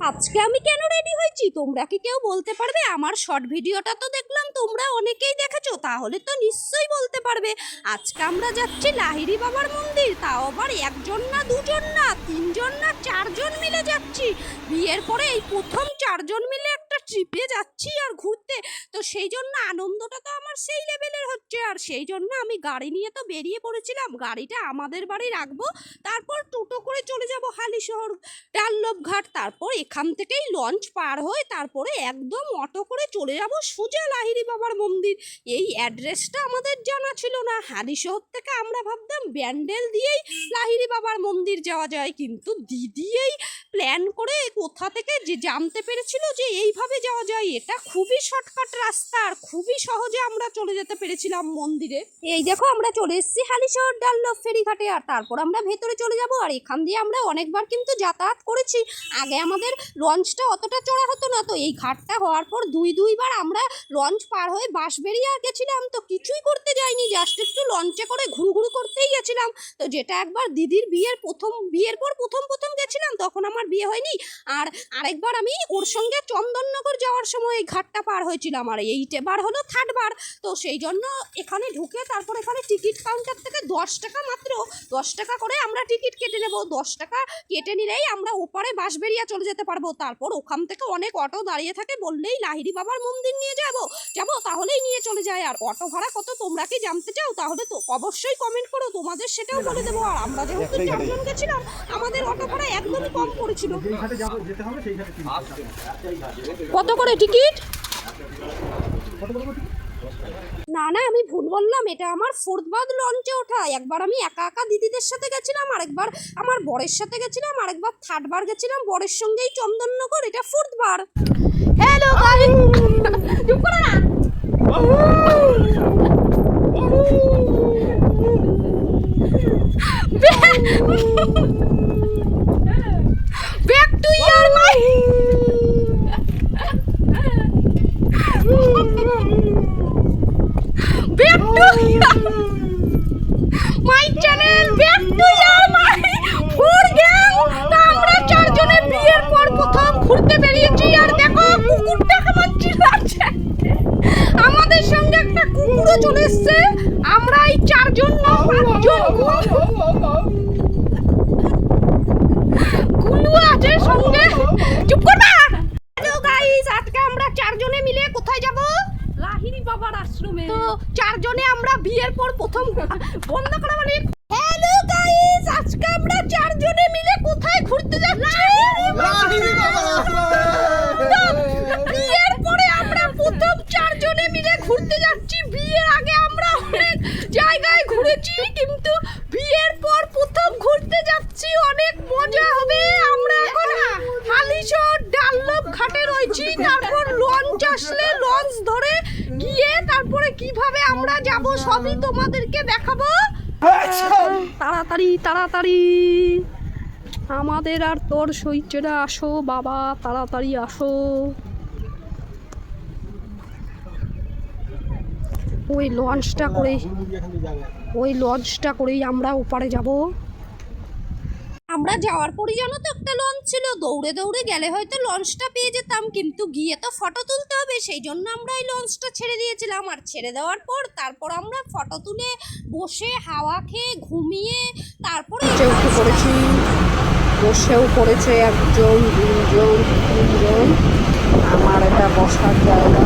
আজকে আমি কেন রেডি হয়েছি? তোমরা কি কেউ বলতে পারবে? আমার শর্ট ভিডিওটা তো দেখলাম, তোমরা অনেকেই দেখেছ, তাহলে তো নিশ্চয়ই বলতে পারবে। আজকে আমরা যাচ্ছি লাহিরি বাবার মন্দির, তাও আবার একজন না দুজন না, তিনজন না চারজন মিলে যাচ্ছি। বিয়ের পরে এই প্রথম চারজন মিলে একটা ট্রিপে যাচ্ছি আর ঘুরতে। তো সেই জন্য আনন্দটা তো আমার সেই লেভেলের হচ্ছে। আর সেই জন্য আমি গাড়ি নিয়ে তো বেরিয়ে পড়েছিলাম। গাড়িটা আমাদের বাড়ি রাখব। তারপর টোটো করে চলে যাব হালিশহর ডাল্লভ ঘাট তারপর এখান থেকেই লঞ্চ পার হয়ে তারপরে একদম অটো করে চলে যাব সোজা লাহিড়ি বাবার মন্দির। এই অ্যাড্রেসটা আমাদের জানা ছিল না। হালিশহর থেকে আমরা ভাবতাম ব্যান্ডেল দিয়েই লাহিড়ি বাবার মন্দির যাওয়া যায়। কিন্তু দিদি এই প্ল্যান করে কোথা থেকে যে জানতে পেরেছিল যে এইভাবে যাওয়া যায়? এটা খুবই শর্টকাট রাস্তা আর খুবই সহজে আমরা চলে যেতে পেরেছিলাম মন্দিরে। এই দেখো, আমরা চলে এসেছি হালিশহর ডাল্লভ ফেরিঘাটে আর তারপর আমরা ভেতরে চলে যাব আর এখান দিয়ে আমরা অনেকবার কিন্তু যাতায়াত করেছি। আগে আমাদের লঞ্চটা অতটা চড়া হতো না, তো এই ঘাটটা হওয়ার পর দুই, দুইবার আমরা লঞ্চ পার হয়ে বাস বাঁশবেরিয়া গেছিলাম, তো কিছুই করতে যাইনি জাস্ট একটু লঞ্চে করে ঘুরু ঘুরু করতেই গেছিলাম। তো যেটা একবার দিদির বিয়ের প্রথম, বিয়ের পর প্রথম প্রথম গেছিলাম, তখন আমার বিয়ে হয়নি। আর আরেকবার আমি ওর সঙ্গে চন্দননগর যাওয়ার সময় এই ঘাটটা পার হয়েছিল আর এইটা বার হলো থার্ড বার। তো সেই জন্য এখানে ঢুকে তারপর এখানে টিকিট কাউন্টার থেকে দশ টাকা মাত্র দশ টাকা করে আমরা টিকিট কেটে নেব। দশ টাকা কেটে নিলেই আমরা ওপারে বাঁশবেরিয়া চলে যেতে পারব। তারপর ওখান থেকে অনেক অটো দাঁড়িয়ে থাকে বললেই লাহিড়ি বাবার মন্দির নিয়ে যাব। যাব তাহলেই নিয়ে চলে যায়। আর অটো ভাড়া কত? তোমরা কি জানতে চাও? তাহলে তো অবশ্যই কমেন্ট করো তোমাদের সেটাও বলে দেবো। আর আমরা যেহেতু চারজন গেছিলাম আমাদের অটো ভাড়া একদমই কম পড়েছিল। যেই ঘাটে যাব যেতে হবে সেই ঘাটে। কত করে টিকিট? না না আমি ভুল বললাম এটা আমার ফোর্থ বাদ লঞ্চে ওঠা। একবার আমি একা একা দিদিদের সাথে গেছিলাম আরেকবার আমার বরের সাথে গেছিলাম আরেকবার থার্ড বার গেছিলাম বরের সঙ্গেই চন্দননগর এটা ফোর্থ বার হ্যালো গাইস চুপ করো না two year my back to my channel back to your my four gang তা আমরা চারজনে বিয়ের পর প্রথম ঘুরতে বেরিয়েছি আর দেখো কুকুরটা কেমন চিল্লাচ্ছে আমাদের সঙ্গে একটা কুকুরও চলে এসছে আমরা এই চারজন না পাঁচজন গুলু আছে সঙ্গে চুপ কর না হ্যালো গাইস আজকে আমরা চারজনে মিলে কোথায় যাব লাহিড়ি বাবার আশ্রমে তো চারজনে আমরা বিয়ের পর প্রথম বন্ধ করা মানে হ্যালো গাইস আজকে আমরা চারজনে মিলে কোথায় ঘুরতে যাচ্ছি তো বিয়ের পরে আমরা প্রথম চারজনে মিলে ঘুরতে যাচ্ছি বিয়ের আগে আমরা অনেক জায়গায় ঘুরেছি কিন্তু বিয়ের পর প্রথম ঘুরতে যাচ্ছি অনেক মজা হবে আমরা এখন হালিশহর ডাল্লভ ঘাটে রয়েছি তারপর লঞ্চ আসলে লঞ্চ ধরে গিয়ে তারপরে কীভাবে আমরা যাব সবই তোমাদেরকে দেখাবো তাড়াতাড়ি। আমাদের আর তোর সৈচেরা আসো বাবা, তাড়াতাড়ি আসো। ওই লঞ্চটা করে ওই লঞ্চটা করেই আমরা ওপারে যাব। আমরা যাওয়ার পরই জানো তো একটা লঞ্চ ছিল। দৌড়ে দৌড়ে গেলে হয়তো লঞ্চটা পেয়ে যেতাম কিন্তু গিয়ে তো ফটো তুলতে হবে সেই জন্য আমরা এই লঞ্চটা ছেড়ে দিয়েছিলাম। আর ছেড়ে দেওয়ার পর তারপর আমরা ফটো তুলে বসে হাওয়া খেয়ে ঘুমিয়ে তারপরে উঠে পড়েছি। বসেও পড়েছে একজন দুজন তিনজন। আমার এটা বসার জায়গা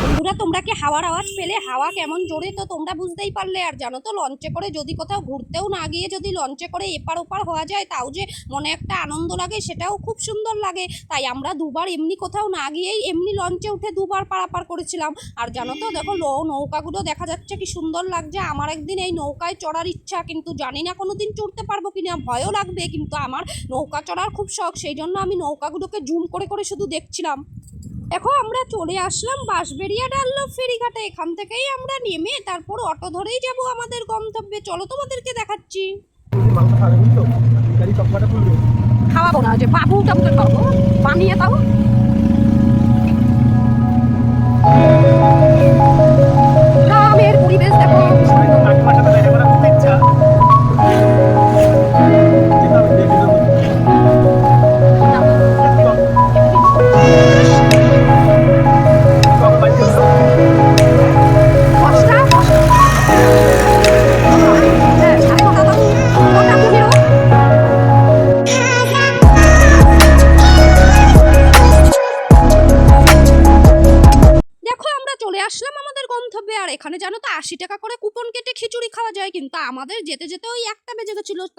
বন্ধুরা তোমরা কি হাওয়ার আওয়াজ পেলে হাওয়া কেমন জোরে তো তোমরা বুঝতেই পারলে। আর জানো তো, লঞ্চে করে যদি কোথাও ঘুরতেও না গিয়ে যদি লঞ্চে করে এপার ওপার হওয়া যায়, তাও যে মনে একটা আনন্দ লাগে, সেটাও খুব সুন্দর লাগে। তাই আমরা দুবার এমনি কোথাও না গিয়েই এমনি লঞ্চে উঠে দুবার পারাপার করেছিলাম। আর জানো তো, দেখো নৌকাগুলো দেখা যাচ্ছে কি সুন্দর লাগছে। আমার একদিন এই নৌকায় চড়ার ইচ্ছা, কিন্তু জানি না কোনো দিন চড়তে পারব কি না, ভয়ও লাগবে, কিন্তু আমার নৌকা চড়ার খুব শখ। সেই জন্য আমি নৌকাগুলোকে জুম করে করে শুধু দেখছিলাম। দেখো, আমরা চলে আসলাম বাঁশবেরিয়া ডাল্লো ফেরিঘাটে। এখান থেকেই আমরা নেমে তারপর অটো ধরেই যাব আমাদের গন্তব্যে। চলো তোমাদেরকে দেখাচ্ছি। খাওয়াবো না যে বাবু টাবু খাব বানিয়ে তাও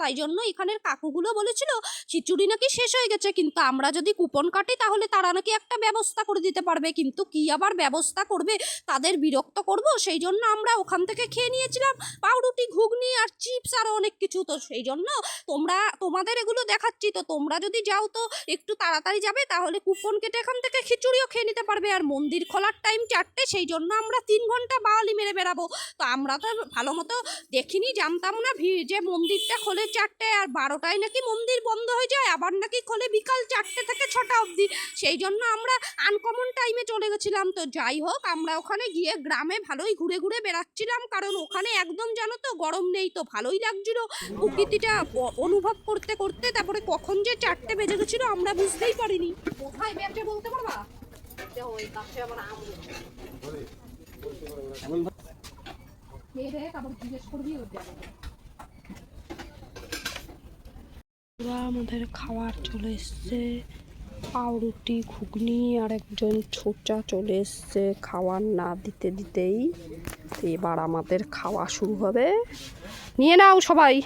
তাই জন্য এখানের কাকুগুলো বলেছিল, খিচুড়ি নাকি শেষ হয়ে গেছে, কিন্তু আমরা যদি কুপন কাটি তাহলে তারা নাকি একটা ব্যবস্থা করে দিতে পারবে। কিন্তু কি আবার ব্যবস্থা করবে? তাদের বিরক্ত করব, সেই জন্য আমরা ওখান থেকে খেয়ে নিয়েছিলাম পাউরুটি, ঘুগনি আর চিপস আরও অনেক কিছু। তো সেই জন্য তোমরা, তোমাদের এগুলো দেখাচ্ছি। তো তোমরা যদি যাও তো একটু তাড়াতাড়ি যাবে, তাহলে কুপন কেটে এখান থেকে খিচুড়িও খেয়ে নিতে পারবে। আর মন্দির খোলার টাইম চারটে, সেই জন্য আমরা তিন ঘণ্টা বাওয়ালি মেরে বেরাবো তো আমরা তো ভালো মতো দেখিনি, জানতাম না যে মন্দিরটা খোলে চারটে আর বারোটায় নাকি মন্দির বন্ধ হয়ে যায় আবার নাকি খোলে বিকাল চারটে থেকে ছটা অবধি। সেই জন্য আমরা আনকমন টাইমে চলে গেছিলাম। তো যাই হোক আমরা ওখানে গিয়ে গ্রামে ভালোই ঘুরে ঘুরে বেড়াচ্ছিলাম কারণ ওখানে একদম জানো তো গরম নেই তো ভালোই লাগছিল। প্রকৃতিটা অনুভব করতে করতে তারপরে কখন যে চারটে বেজে গেছিল আমরা বুঝতেই পারিনি। কোথায় বলতে পারবা? যে ওই কাছে আমার আম। খেয়ে জিজ্ঞেস করবি ওর পুরা আমাদের খাবার চলে এসছে। পাউরুটি, ঘুগনি আর একজন ছোচা চলে এসছে খাওয়ার না দিতে দিতেই। এবার আমাদের খাওয়া শুরু হবে। নিয়ে নাও সবাই।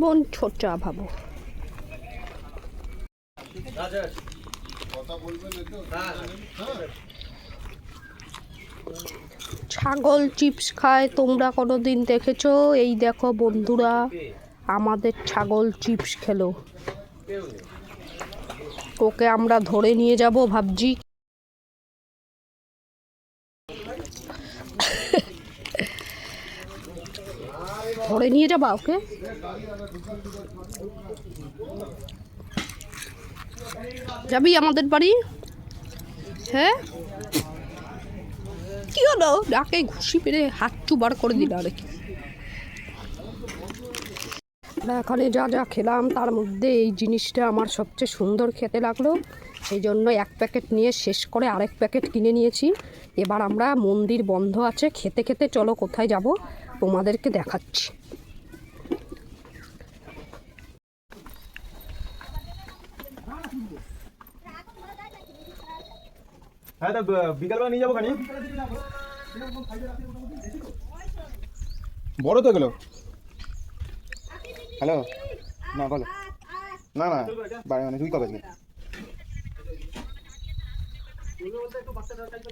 কেমন ছোচা ভাবো ছাগল চিপস খায়, তোমরা কোনো দিন দেখেছ? এই দেখো বন্ধুরা, আমাদের ছাগল চিপস খেলো। ওকে আমরা ধরে নিয়ে যাব ভাবছি। ধরে নিয়ে যাবা ওকে? যাবি আমাদের বাড়ি? হ্যাঁ? কি হলো? ডাকে ঘুষি পেরে হাত চুবার করে দিল আর কি? এখানে যা যা খেলাম, তার মধ্যে এই জিনিসটা আমার সবচেয়ে সুন্দর খেতে লাগল। সেই জন্য এক প্যাকেট নিয়ে শেষ করে আরেক প্যাকেট কিনে নিয়েছি। এবার আমরা মন্দির বন্ধ আছে, খেতে খেতে চলো কোথায় যাব? তোমাদেরকে দেখাচ্ছি। হ্যাঁ তা বিকালবেলা নিয়ে যাব খানি। বড় তো এগুলো। হ্যালো? না বলো। না না বাড়ি মানে তুই কবে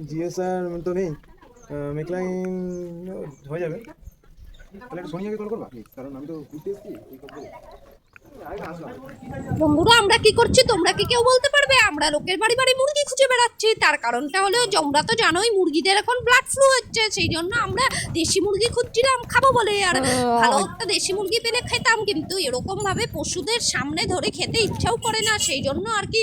জিএসআর তো নেই মেকলাইন হয়ে যাবে। তাহলে সোনিয়াকে কল করবা please? কারণ আমি তো ঘুরতে এসেছি বন্ধুরা আমরা কি করছি? তোমরা কি কেউ বলতে পারবে? আমরা লোকের বাড়ি বাড়ি মুরগি খুঁজে বেড়াচ্ছি। তার কারণটা হলো তোমরা তো জানোই মুরগিদের এখন ব্লাড ফ্লু হচ্ছে। সেই জন্য আমরা দেশি মুরগি খুঁজছিলাম খাব বলে। আর ভালো একটা দেশি মুরগি পেলে খেতাম কিন্তু এরকম ভাবে পশুদের সামনে ধরে খেতে ইচ্ছাও করে না। সেই জন্য আর কি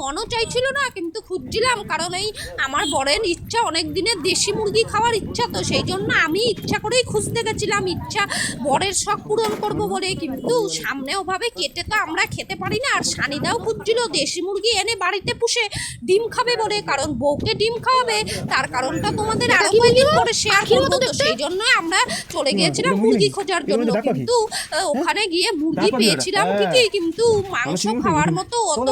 মনও চাইছিল না কিন্তু খুঁজছিলাম। কারণ এই আমার বরের ইচ্ছা অনেক দিনের দেশি মুরগি খাওয়ার ইচ্ছা তো সেই জন্য আমি ইচ্ছা করেই খুঁজতে গেছিলাম। ইচ্ছা বরের শখ পূরণ করব বলে কিন্তু সামনে ওভাবে ভাবে কেটে তো আমরা খেতে পারি না। আর সানিদাও খুঁজছিল দেশি মুরগি এনে বাড়িতে পুষে ডিম খাবে বলে। কারণ বউকে ডিম খাওয়াবে তার কারণটা তোমাদের আরও কয়েকদিন পরে শেয়ার করব। তো সেই জন্য আমরা চলে গিয়েছিলাম মুরগি। খোঁজার জন্য। কিন্তু ওখানে গিয়ে মুরগি। পেয়েছিলাম হ্যাঁ। ঠিকই কিন্তু মাংস খাওয়ার মতো অত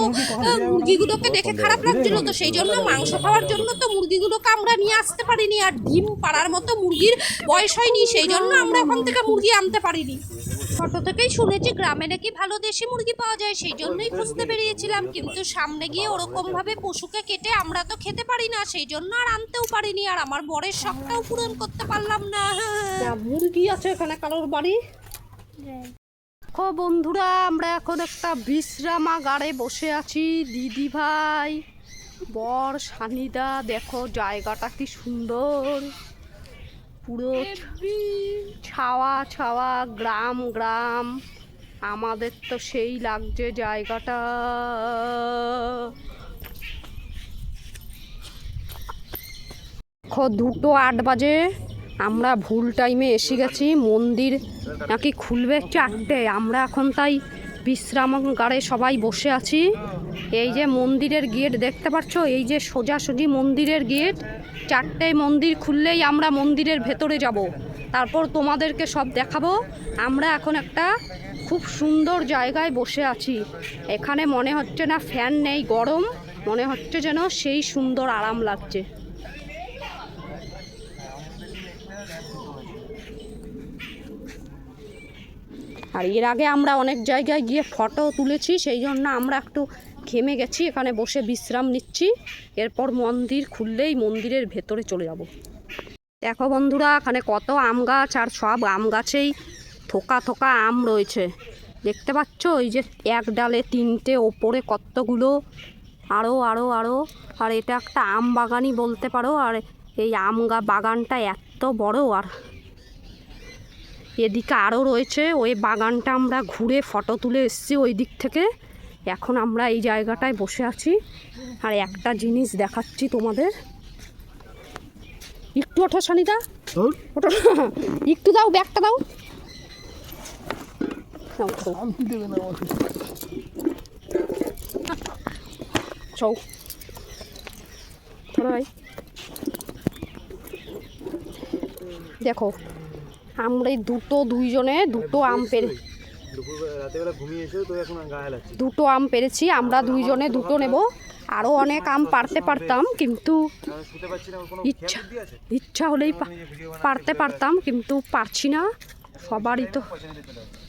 মুরগিগুলোকে দেখে খারাপ লাগছিল। তো সেই জন্য মাংস খাওয়ার জন্য তো মুরগিগুলোকে আমরা নিয়ে আসতে পারিনি আর ডিম পাড়ার মতো মুরগির বয়স হয়নি। সেই জন্য আমরা ওখান থেকে মুরগি আনতে পারিনি। ছোট থেকেই শুনেছি গ্রামে নাকি ভালো দেশি মুরগি পাওয়া যায় সেই জন্যই খুঁজতে বেরিয়েছিলাম। কিন্তু সামনে গিয়ে ওরকম ভাবে পশুকে কেটে আমরা তো খেতে পারি না সেই জন্য আর আনতেও পারিনি। আর আমার বরের শখটাও পূরণ করতে পারলাম না। মুরগি আছে এখানে কারোর বাড়ি। দেখো বন্ধুরা আমরা এখন একটা বিশ্রামাগারে বসে আছি। দিদি ভাই বর সানিদা দেখো জায়গাটা কি সুন্দর। পুরো ছাওয়া ছাওয়া গ্রাম গ্রাম। আমাদের তো সেই লাগছে জায়গাটা। দুটো আট বাজে। আমরা ভুল টাইমে এসে গেছি। মন্দির নাকি খুলবে চারটে। আমরা এখন তাই বিশ্রামাগারে সবাই বসে আছি। এই যে মন্দিরের গেট দেখতে পাচ্ছ? এই যে সোজাসুজি মন্দিরের গেট। চারটেয় মন্দির খুললেই আমরা মন্দিরের ভেতরে যাব। তারপর তোমাদেরকে সব দেখাবো। আমরা এখন একটা খুব সুন্দর জায়গায় বসে আছি। এখানে মনে হচ্ছে না ফ্যান নেই, গরম। মনে হচ্ছে যেন সেই সুন্দর আরাম লাগছে। আর এর আগে আমরা অনেক জায়গায় গিয়ে ফটো তুলেছি, সেই জন্য আমরা একটু ঘেমে গেছি, এখানে বসে বিশ্রাম নিচ্ছি। এরপর মন্দির খুললেই মন্দিরের ভেতরে চলে যাব। দেখো বন্ধুরা, এখানে কত আম গাছ, আর সব আম গাছেই থোকা থোকা আম রয়েছে। দেখতে পাচ্ছ? ওই যে এক ডালে তিনটে, ওপরে কতগুলো আরও আরও আরও আর এটা একটা আম বাগানই বলতে পারো। আর এই আম বাগানটা এত বড়, আর এদিকে আরও রয়েছে ওই বাগানটা আমরা ঘুরে ফটো তুলে এসছি ওই দিক থেকে। এখন আমরা এই জায়গাটায় বসে আছি। আর একটা জিনিস দেখাচ্ছি তোমাদের। একটু ওঠো সানিদা ওঠো। একটু দাও ব্যাগটা দাও। চৌ ভাই দেখো আমরা এই দুটো দুইজনে দুটো আম পেরে দুটো আম পেরেছি আমরা দুইজনে দুটো নেব। আরও অনেক আম পারতে পারতাম কিন্তু ইচ্ছা ইচ্ছা হলেই পারতে পারতাম কিন্তু পারছি না। সবারই তো পয়সা নিতে চলে আসবে।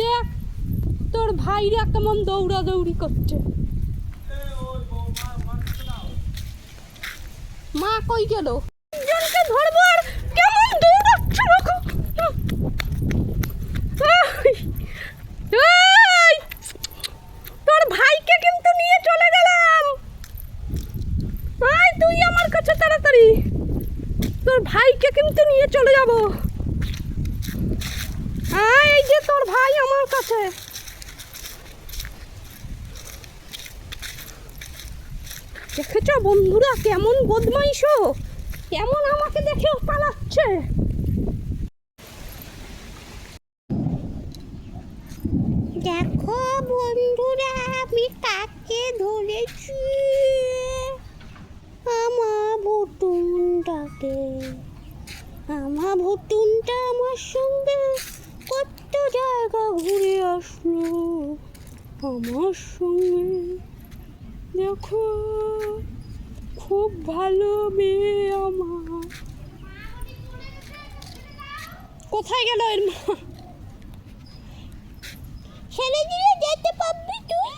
দেখ তোর ভাইরা কেমন দৌড়াদৌড়ি করছে? মা কই গেল? জনকে কেমন দৌড়াচ্ছে তোর ভাইকে কিন্তু নিয়ে চলে গেলাম। আয় তুই আমার কাছে তাড়াতাড়ি। তোর ভাইকে কিন্তু নিয়ে চলে যাব। এই যে তোর ভাই আমার কাছে। দেখেছ বন্ধুরা কেমন বদমাইশ? কেমন আমাকে দেখে পালাচ্ছে? দেখো বন্ধুরা, আমি কাকে ধরেছি? আমার ভুটুনটাকে আমার ভুটুনটা আমার সঙ্গে কত জায়গা ঘুরে আসলো। আমার সঙ্গে দেখো, খুব ভালো মেয়ে আমার। কোথায় গেল এর মা? ছেড়ে দিলে যেতে পারবি তুই?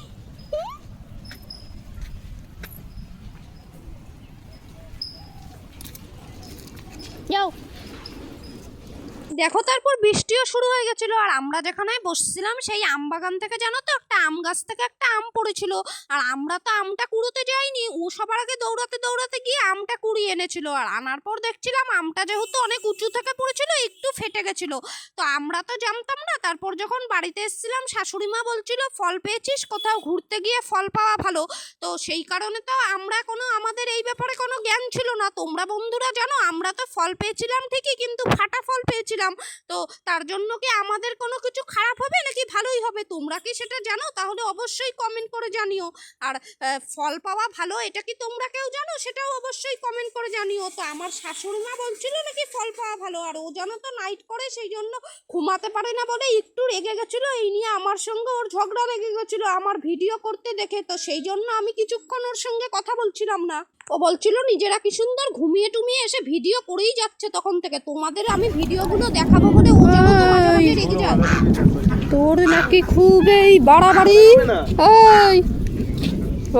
যাও। দেখো উপর বৃষ্টিও শুরু হয়ে গেছিল। আর আমরা যেখানে বসছিলাম, সেই আম বাগান থেকে জানো তো, একটা আম গাছ থেকে একটা আম পড়েছিল। আর আমরা তো আমটা কুড়োতে যাইনি, ও সবার আগে দৌড়াতে দৌড়াতে গিয়ে আমটা কুড়িয়ে এনেছিল। আর আনার পর দেখছিলাম আমটা যেহেতু অনেক উঁচু থেকে পড়েছিল, একটু ফেটে গেছিল। তো আমরা তো জানতাম না, তারপর যখন বাড়িতে এসেছিলাম, শাশুড়ি মা বলছিল, ফল পেয়েছিস? কোথাও ঘুরতে গিয়ে ফল পাওয়া ভালো। তো সেই কারণে তো আমরা কোনো, আমাদের এই ব্যাপারে কোনো জ্ঞান ছিল না। তোমরা বন্ধুরা জানো, আমরা তো ফল পেয়েছিলাম ঠিকই, কিন্তু ফাটা ফল পেয়েছিলাম। তো তার জন্য কি আমাদের কোনো কিছু খারাপ হবে নাকি ভালোই হবে? তোমরা কি সেটা জানো? তাহলে অবশ্যই কমেন্ট করে জানিও। আর ফল পাওয়া ভালো, এটা কি তোমরা কেউ জানো? সেটাও অবশ্যই কমেন্ট করে জানিও। তো আমার শাশুড়ি মা বলছিল নাকি ফল পাওয়া ভালো, আর ও জানো তো নাইট করে, সেই জন্য ঘুমাতে পারে না বলে একটু রেগে গেছিল। এই নিয়ে আমার সঙ্গে ওর ঝগড়া লেগে গেছিল, আমার ভিডিও করতে দেখে। তো সেই জন্য আমি কিছুক্ষণ ওর সঙ্গে কথা বলছিলাম না। ও বলছিল, নিজেরা কি সুন্দর ঘুমিয়ে টুমিয়ে এসে ভিডিও করেই যাচ্ছে তখন থেকে। তোমাদের আমি ভিডিওগুলো দেখাবো বলে তোর নাকি খুব এই বাড়াবাড়ি। ওই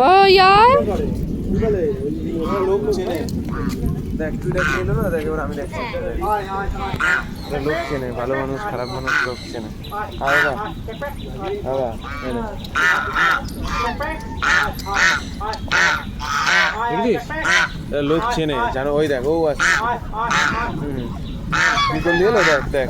ওই আয় লোক চেনে, ভালো মানুষ, খারাপ মানুষ লোক চেনে। লোক চেনে, জানো, ওই দেখ, ও আছে। হুম। বিকল দিয়ে দেখ দেখ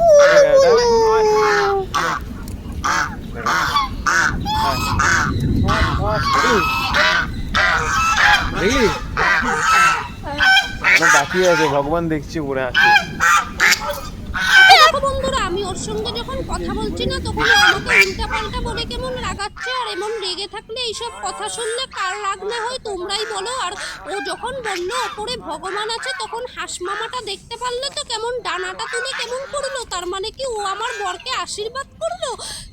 বাকি আছে ভগবান দেখছি দেখো বন্ধুরা আমি ওর সঙ্গে যখন কথা বলছি না, তখন আমাকে উল্টা পাল্টা বলে কেমন রাগাচ্ছে আর এমন রেগে থাকলে এইসব কথা শুনলে কার রাগ না হয় তোমরাই বলো। আর ও যখন বলল, ওপরে ভগবান আছে, তখন হাঁস মামাটা দেখতে পারলে তো কেমন ডানাটা তুলে কেমন করল। তার মানে কি ও আমার বরকে আশীর্বাদ করল?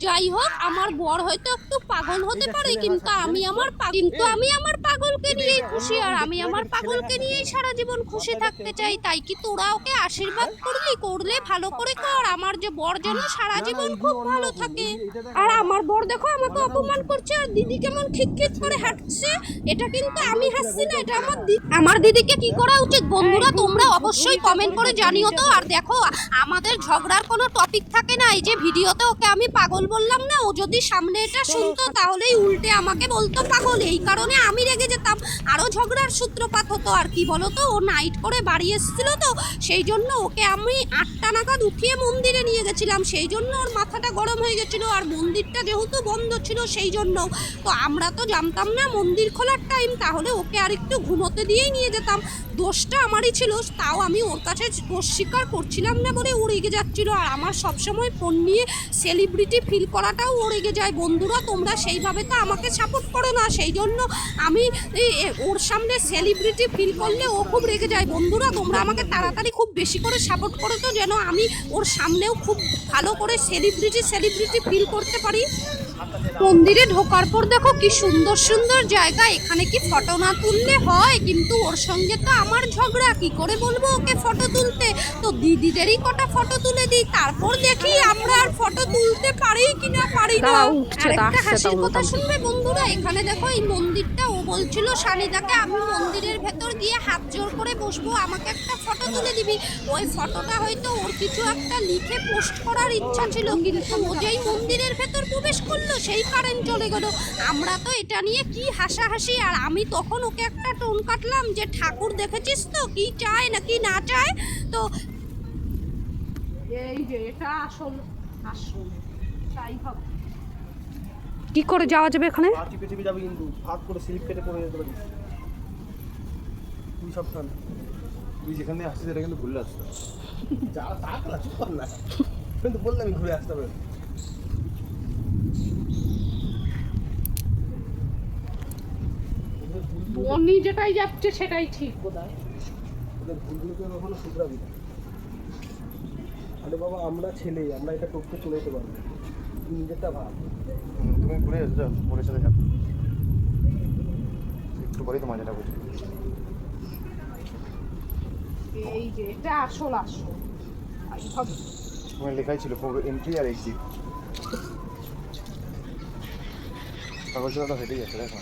যাই হোক, আমার বর হয়তো একটু পাগল হতে পারে, কিন্তু আমি আমার কিন্তু আমি আমার পাগলকে নিয়েই খুশি। আর আমি আমার পাগলকে নিয়েই সারা জীবন খুশি থাকতে চাই। তাই কি তোরা ওকে আশীর্বাদ করলি? করলে ভালো করে কর। আমার যে বর যেন সারা জীবন খুব ভালো থাকে। আর আমার বর দেখো আমাকে অপমান করছে আর দিদি কেমন খিটখিট করে হাঁটছে। এটা কিন্তু আমি হাসছি না এটা আমার আমার দিদিকে কি করা উচিত? বন্ধুরা তোমরা অবশ্যই কমেন্ট করে জানিও তো। আর দেখো আমাদের ঝগড়ার কোনো টপিক থাকে না। এই যে ভিডিওতে ওকে আমি পাগল বললাম না ও যদি সামনে এটা শুনতো তাহলেই উল্টে আমাকে বলতো পাগল। এই কারণে আমি রেগে যেতাম। আরও ঝগড়ার সূত্রপাত হতো আর কি বলতো? ও নাইট করে বাড়ি এসেছিল তো সেই জন্য ওকে আমি আটটা নাগাদ উঠিয়ে মন্দিরে নিয়ে গেছিলাম, সেই জন্য ওর মাথাটা গরম হয়ে গেছিল আর মন্দিরটা যেহেতু বন্ধ ছিল সেই জন্য। তো আমরা তো জানতাম না মন্দির খোলার টাইম তাহলে ওকে আর একটু ঘুমোতে দিয়েই নিয়ে যেতাম। দোষটা আমারই ছিল, তাও আমি ওর কাছে দোষ স্বীকার করছিলাম না বলে ও রেগে যাচ্ছিল। আর আমার সবসময় ফোন নিয়ে সেলিব্রিটি ফিল করাটাও ও রেগে যায়। বন্ধুরা, তোমরা সেইভাবে তো আমাকে সাপোর্ট করো না, সেই জন্য আমি ওর সামনে সেলিব্রিটি ফিল করলে ও খুব রেগে যায়। বন্ধুরা, তোমরা আমাকে তাড়াতাড়ি খুব বেশি করে সাপোর্ট করো তো, যেন আমি ওর সামনেও খুব ভালো করে সেলিব্রিটি সেলিব্রিটি ফিল করতে পারি। মন্দিরে ঢোকার পর দেখো কি সুন্দর সুন্দর জায়গা এখানে কি ফটো না তুললে হয়? কিন্তু ওর সঙ্গে তো আমার ঝগড়া কি করে বলব ওকে ফটো তুলতে? তো দিদিদেরই কটা ফটো তুলে দিই তারপর দেখি আমরা আর ফটো তুলতে পারি কি না পারি না। আরেকটা হাসির কথা শুনবে বন্ধুরা এখানে দেখো এই মন্দিরটা ও বলছিল সানিদাকে আমি মন্দিরের ভেতর গিয়ে হাত জোর করে বসবো আমাকে একটা ফটো তুলে দিবি। ওই ফটোটা হয়তো ওর কিছু একটা লিখে পোস্ট করার ইচ্ছা ছিল কিন্তু ও যেই মন্দিরের ভেতর প্রবেশ করল সেই কারেন্ট চলে গেল। আমরা তো এটা নিয়ে কি হাসাহাসি আর আমি তখন ওকে একটা টোন কাটলাম যে ঠাকুর দেখেছিস তো কি চায় না কি না চায়? তো এই যে এটা আসল আসল তাই হবে কি করে যাওয়া যাবে এখানে? টিপে টিপে যাবে কিন্তু হাত করে স্লিপ কেটে পড়ে যেতে পারিস। তুই সাবধান। তুই যেখান আসছিস এটা কিন্তু ভুল আসছে যা তাক না চুপ কর না। কিন্তু বললে আমি ঘুরে আসতে হবে মনি যেটাই যাচ্ছে সেটাই ঠিক ভুলগুলোকে কখনো শুধরাবি না। আরে বাবা আমরা ছেলে আমরা এটা টপকে চলে যেতে পারব নিজেরটা ভাব। তুমি ঘুরে এসো যাও বোনের সাথে একটু পরেই তো মজাটা বুঝবে এই যে এটা আসল আসল। ওখানে লেখাই ছিল এন্ট্রি আর এক্সিট যাচ্ছে দেখো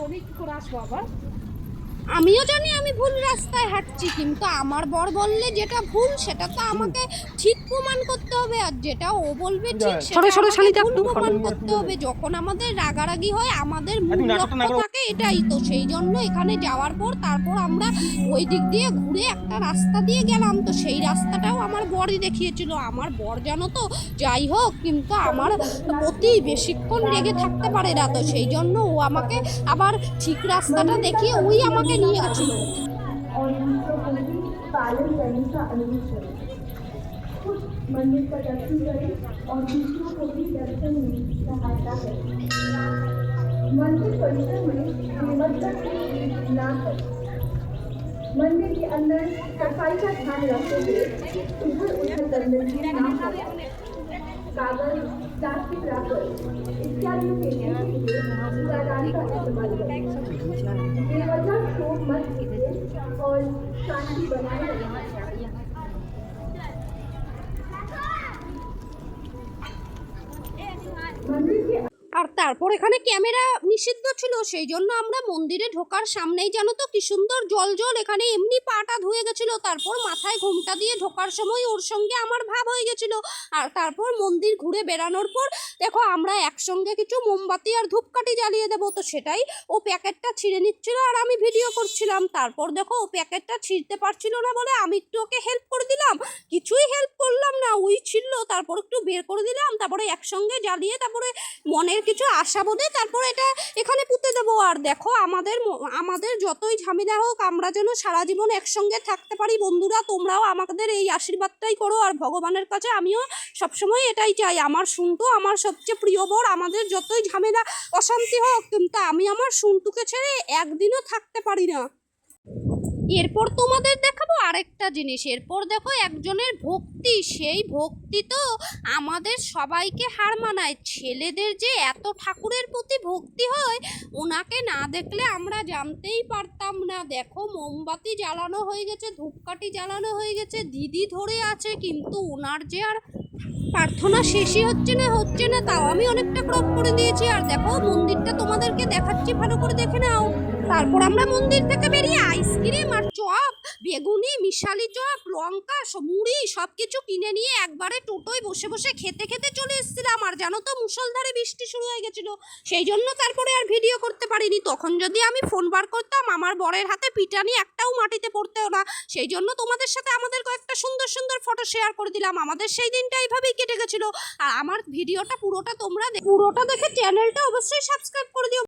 আমি কি করে আসব আবার? আমিও জানি আমি ভুল রাস্তায় হাঁটছি কিন্তু আমার বর বললে যেটা ভুল সেটা তো আমাকে ঠিক প্রমাণ করতে হবে আর যেটা ও বলবে ঠিক সেটা আমাকে ভুল প্রমাণ করতে হবে। যখন আমাদের রাগারাগি হয় আমাদের মূল লক্ষ্য থাকে এটাই তো সেই জন্য এখানে যাওয়ার পর তারপর আমরা ওই দিক দিয়ে ঘুরে একটা রাস্তা দিয়ে গেলাম তো সেই রাস্তাটাও আমার বরই দেখিয়েছিল আমার বর জানো তো যাই হোক কিন্তু আমার প্রতি বেশিক্ষণ লেগে থাকতে পারে না তো সেই জন্য ও আমাকে আবার ঠিক রাস্তাটা দেখিয়ে ওই আমাকে নিয়ে গেছিলো और दूसरों को भी पालन करने का अनुरोध करें खुद मंदिर का दर्शन करें और दूसरों को भी दर्शन में सहायता करें मंदिर परिसर में निमंत्रण ना करें मंदिर के अंदर सफ़ाई का ध्यान रखते हुए इधर उधर गंदगी ना करें कागज़ प्लास्टिक रबर इत्यादि के लिए कूड़ादान का इस्तेमाल करें बेवजह शोर मत कीजिए और शांति बनाए रखें তারপর এখানে ক্যামেরা নিষিদ্ধ ছিল সেই জন্য আমরা মন্দিরে ঢোকার সামনেই, জানো তো কি সুন্দর জল জল এখানে এমনি পাটা ধুয়ে গেছিল, তারপর মাথায় ঘুমটা দিয়ে ঢোকার সময় ওর সঙ্গে আমার ভাব হয়ে গেছিল। আর তারপর মন্দির ঘুরে বেড়ানোর পর, দেখো আমরা একসঙ্গে কিছু মোমবাতি আর ধূপকাঠি জ্বালিয়ে দেবো, তো সেটাই ও প্যাকেটটা ছিঁড়ে নিচ্ছিল আর আমি ভিডিও করছিলাম। তারপর দেখো ও প্যাকেটটা ছিঁড়তে পারছিল না বলে আমি একটু ওকে হেল্প করে দিলাম। কিছুই হেল্প করলাম না উই ছিল তারপর একটু বের করে দিলাম, তারপরে একসঙ্গে জ্বালিয়ে, তারপরে মনের কিছু আশা বোধে তারপর এটা এখানে পুঁতে দেবো। আর দেখো, আমাদের আমাদের যতই ঝামেলা হোক, আমরা যেন সারা জীবন একসঙ্গে থাকতে পারি। বন্ধুরা, তোমরাও আমাদের এই আশীর্বাদটাই করো, আর ভগবানের কাছে আমিও সবসময় এটাই চাই। আমার শুনটু আমার সবচেয়ে প্রিয় বর, আমাদের যতই ঝামেলা, অশান্তি হোক, কিন্তু আমি আমার শুনটুকে ছেড়ে একদিনও থাকতে পারি না। এরপর তোমাদের দেখাবো আরেকটা জিনিস। এরপর দেখো একজনের ভক্তি, সেই ভক্তি তো আমাদের সবাইকে হার মানায়। ছেলেদের যে এত ঠাকুরের প্রতি ভক্তি হয়, ওনাকে না দেখলে আমরা জানতেই পারতাম না। দেখো মোমবাতি জ্বালানো হয়ে গেছে, ধূপকাঠি জ্বালানো হয়ে গেছে, দিদি ধরে আছে, কিন্তু ওনার যে আর প্রার্থনা শেষই হচ্ছে না হচ্ছে না, তাও আমি অনেকটা ক্রপ করে দিয়েছি। আর দেখো মন্দিরটা তোমাদেরকে দেখাচ্ছি, ভালো করে দেখে নাও। তারপর আমরা মন্দির থেকে বেরিয়ে আইসক্রিম আর চপ, বেগুনি, মিশালি চপ, লঙ্কা মুড়ি সব কিছু কিনে নিয়ে একবারে টোটোয় বসে বসে খেতে খেতে চলে এসেছিলাম। আর জানো তো, মুষলধারে বৃষ্টি শুরু হয়ে গেছিল। সেই জন্য তারপরে আর ভিডিও করতে পারিনি। তখন যদি আমি ফোন বার করতাম, আমার বরের হাতে পিটানি একটাও মাটিতে পড়তেও না। সেই জন্য তোমাদের সাথে আমাদের কয়েকটা সুন্দর সুন্দর ফটো শেয়ার করে দিলাম। আমাদের সেই দিনটা এইভাবেই কেটে গেছিল। আর আমার ভিডিওটা পুরোটা তোমরা পুরোটা দেখে চ্যানেলটা অবশ্যই সাবস্ক্রাইব করে দিও।